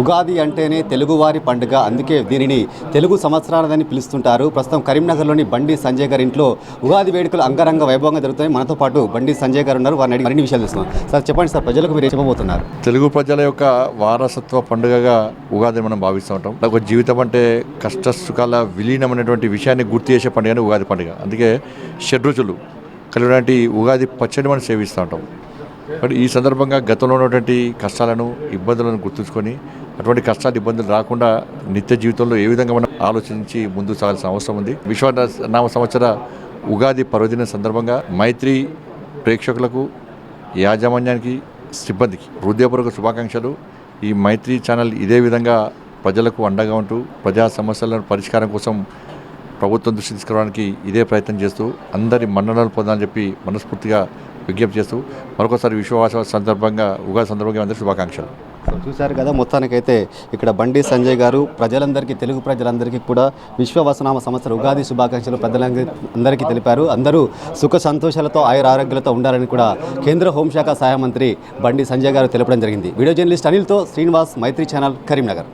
ఉగాది అంటేనే తెలుగువారి పండుగ. అందుకే దీనిని తెలుగు సంవత్సరాలని పిలుస్తుంటారు. ప్రస్తుతం కరీంనగర్లోని బండి సంజయ్ గారి ఇంట్లో ఉగాది వేడుకలు అంగరంగ వైభవంగా జరుగుతాయి మనతో పాటు బండి సంజయ్ గారు ఉన్నారు. వారిని అడిగి మరిన్ని విషయాలు తెలుస్తున్నాం సార్ చెప్పండి సార్ ప్రజలకు మీరు చెప్పబోతున్నారు? తెలుగు ప్రజల యొక్క వారసత్వ పండుగగా ఉగాది మనం భావిస్తూ ఉంటాం. ఒక జీవితం అంటే కష్ట సుఖాల విలీనమైనటువంటి విషయాన్ని గుర్తు చేసే పండుగనే ఉగాది పండుగ. అందుకే షడ్రుచులు కలిగినటువంటి ఉగాది పచ్చడి మనం సేవిస్తూ ఉంటాం. మరి ఈ సందర్భంగా గతంలో ఉన్నటువంటి కష్టాలను ఇబ్బందులను గుర్తుంచుకొని అటువంటి కష్టాలు ఇబ్బందులు రాకుండా నిత్య జీవితంలో ఏ విధంగా మనం ఆలోచించి ముందు సాగాల్సిన అవసరం ఉంది. విశ్వనామ సంవత్సర ఉగాది పర్వదిన సందర్భంగా మైత్రి ప్రేక్షకులకు యాజమాన్యానికి సిబ్బందికి హృదయపూర్వక శుభాకాంక్షలు. ఈ మైత్రి ఛానల్ ఇదే విధంగా ప్రజలకు అండగా ఉంటూ ప్రజా సమస్యలను పరిష్కారం కోసం ప్రభుత్వం దృష్టి తీసుకురావడానికి ఇదే ప్రయత్నం చేస్తూ అందరి మన్ననలు పొందాలని చెప్పి మనస్ఫూర్తిగా విజ్ఞప్తి చేస్తూ మరొకసారి విశ్వవాస సందర్భంగా ఉగాది సందర్భంగా అందరి శుభాకాంక్షలు. సో చూశారు కదా మొత్తానికైతే ఇక్కడ బండి సంజయ్ గారు ప్రజలందరికీ తెలుగు ప్రజలందరికీ కూడా విశ్వవసనామ సంవత్సర ఉగాది శుభాకాంక్షలు ప్రజలందరికీ అందరికీ తెలిపారు. అందరూ సుఖ సంతోషాలతో ఆయుర ఆరోగ్యాలతో ఉండాలని కూడా కేంద్ర హోంశాఖ సహాయ మంత్రి బండి సంజయ్ గారు తెలపడం జరిగింది. వీడియో జర్నలిస్ట్ అనిల్తో శ్రీనివాస్ మైత్రి ఛానల్ కరీంనగర్.